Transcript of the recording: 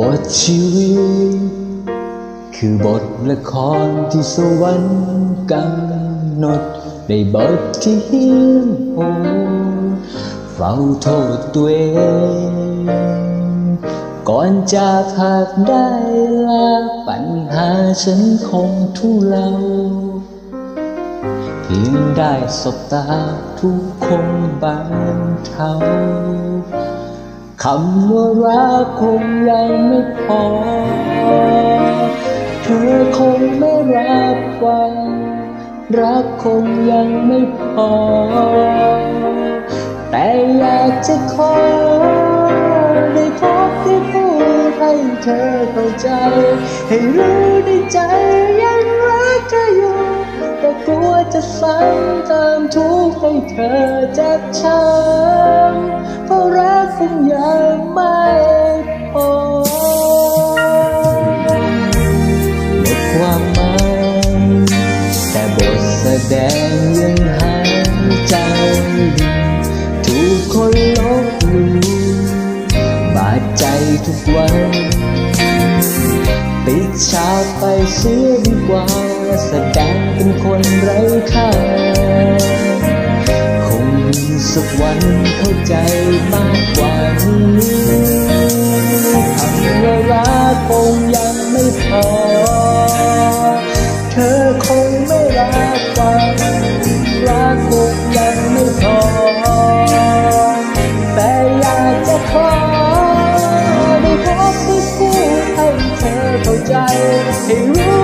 บทชีวิต คือบทละครที่สวรรค์กำหนด ในบทที่เฮี้ยนโหดเฝ้าโทษตัวเอง ก่อนจากหากได้ลาปัญหาฉันคงทุเลาเพียงได้สบตาทุกคงบานเทา คำว่ารักคงยังไม่พอ เธอคงไม่รับฟัง รักคงยังไม่พอ แต่อยากจะขอได้พบได้พูดให้เธอเข้าใจ ให้รู้ในใจยังรักเธออยู่ แต่กลัวจะซ้ำเติมทุกข์ให้เธอเจ็บช้ำ รักคงยังไม่พอหมดความหมายแต่บทแสดงยังหายใจ ถูกคนลบหลู่บาดใจทุกวันปิดฉากไปเสียดีกว่า แสดงเป็นคนไร้ค่า สักวันเข้าใจมากกว่านี้ทำให้รักคงยังไม่พอ เธอคงไม่รักกันรักคงยังไม่พอ แต่อยากจะขอได้พบได้พูดให้เธอเข้าใจให้รู้